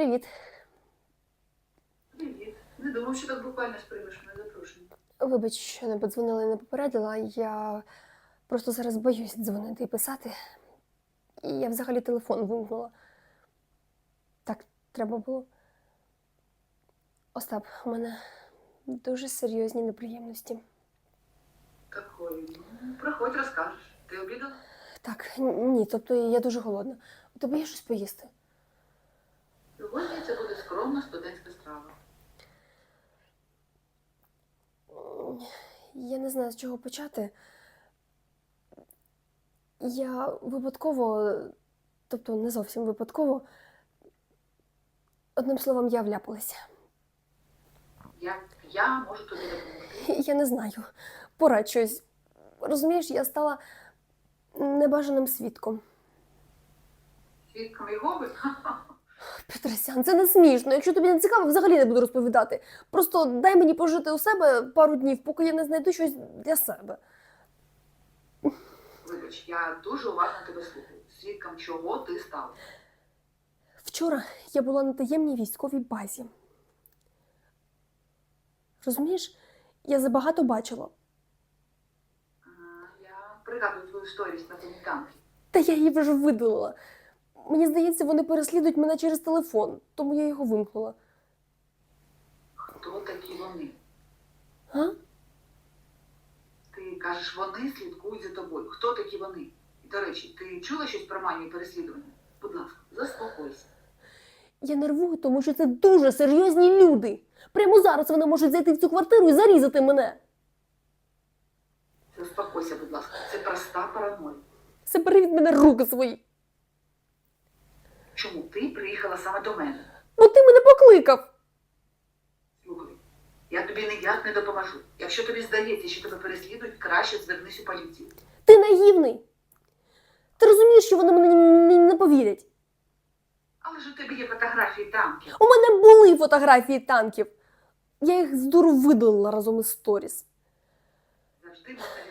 Привіт. Привіт. Не думав, що так буквально сприймеш моє запрошення. Вибач, що не подзвонила і не попередила. Я просто зараз боюсь дзвонити і писати. І я взагалі телефон вимкнула. Так треба було. Остап, у мене дуже серйозні неприємності. Такої. Ну, проходь, розкажеш. Ти обідала? Так, ні, тобто я дуже голодна. У тебе є щось поїсти? Сьогодні це буде скромна студентська страва. Я не знаю, з чого почати. Я випадково, тобто не зовсім випадково, одним словом, я вляпалася. Як я можу тобі допомогти? Я не знаю. Порадь щось. Розумієш, я стала небажаним свідком. Свідком Єгови? Петросян, це не смішно. Якщо тобі не цікаво, взагалі не буду розповідати. Просто дай мені пожити у себе пару днів, поки я не знайду щось для себе. Вибач, я дуже уважно тебе слухаю. Свідком чого ти став? Вчора я була на таємній військовій базі. Розумієш, я забагато бачила. Я пригадую твою сторіс на тому танкі. Та я її вже видалила. Мені здається, вони переслідують мене через телефон, тому я його вимкнула. Хто такі вони? А? Ти кажеш, вони слідкують за тобою. Хто такі вони? І, до речі, ти чула щось про манію переслідування? Будь ласка, заспокойся. Я нервую, тому що це дуже серйозні люди. Прямо зараз вони можуть зайти в цю квартиру і зарізати мене. Заспокойся, будь ласка. Це проста параноя. Забери від мене руки свої, Чому ти приїхала саме до мене? бо ти мене покликав. Слухай, я тобі ніяк не допоможу. Якщо тобі здається, що тебе переслідують, краще звернись у поліцію. Ти наївний. Ти розумієш, що вони мені не, повірять. Але ж у тебе є фотографії танків. У мене були фотографії танків. Я їх з дуру видалила разом із сторіс. Завжди можна